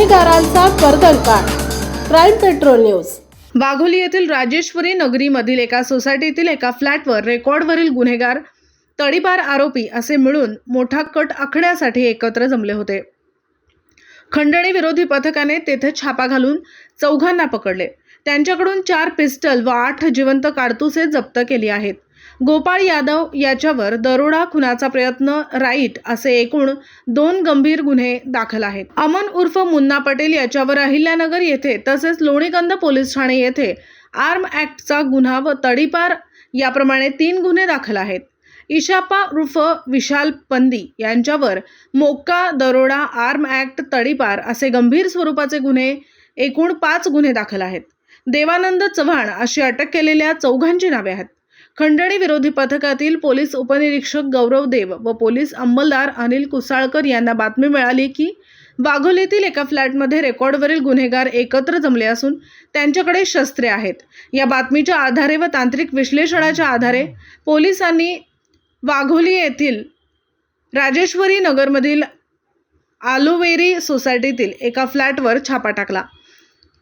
गुन्हेगारांचा कर्दळकाळ crime petrol news. Wagholi येथील राजेश्वरी नगरीमधील एका सोसायटीतील एका फ्लॅटवर रेकॉर्डवरील गुन्हेगार तडीपार आरोपी असे मिळून मोठा कट आखण्यासाठी एकत्र जमले होते. खंडणी विरोधी पथकाने तेथे छापा घालून चौघांना पकडले. त्यांच्याकडून चार पिस्टल व आठ जिवंत काडतुसे जप्त केली आहेत. गोपाळ यादव याच्यावर दरोडा खुनाचा प्रयत्न राईट असे एकूण दोन गंभीर गुन्हे दाखल आहेत. अमन उर्फ मुन्ना पटेल याच्यावर अहिल्यानगर येथे तसेच लोणीकंद पोलीस ठाणे येथे आर्म ॲक्टचा गुन्हा व तडीपार याप्रमाणे तीन गुन्हे दाखल आहेत. इशापा उर्फ विशाल पंदी यांच्यावर मोक्का दरोडा आर्म ॲक्ट तडीपार असे गंभीर स्वरूपाचे गुन्हे एकूण पाच गुन्हे दाखल आहेत. देवानंद चव्हाण अशी अटक केलेल्या चौघांची नावे आहेत. खंडणी विरोधी पथकातील पोलीस उपनिरीक्षक गौरव देव व पोलीस अंमलदार अनिल कुसाळकर यांना बातमी मिळाली की वाघोलीतील एका फ्लॅटमध्ये रेकॉर्डवरील गुन्हेगार एकत्र जमले असून त्यांच्याकडे शस्त्रे आहेत. या बातमीच्या आधारे व तांत्रिक विश्लेषणाच्या आधारे पोलिसांनी वाघोली येथील राजेश्वरी नगरमधील आलोवेरी सोसायटीतील एका फ्लॅटवर छापा टाकला.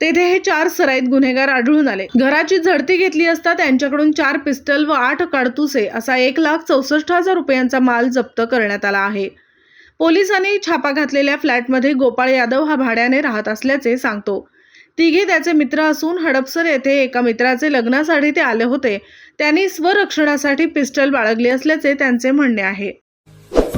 तेथे हे चार सराईत गुन्हेगार आढळून आले. घराची झडती घेतली असता त्यांच्याकडून चार पिस्टल व आठ काडतुसे असा एक लाख चौसष्ट हजार रुपयांचा माल जप्त करण्यात आला आहे. पोलिसांनी छापा घातलेल्या फ्लॅटमध्ये गोपाळ यादव हा भाड्याने राहत असल्याचे सांगतो. तिघे त्याचे मित्र असून हडपसर येथे एका मित्राचे लग्नासाठी ते आले होते. त्यांनी स्वरक्षणासाठी पिस्टल बाळगली असल्याचे त्यांचे म्हणणे आहे.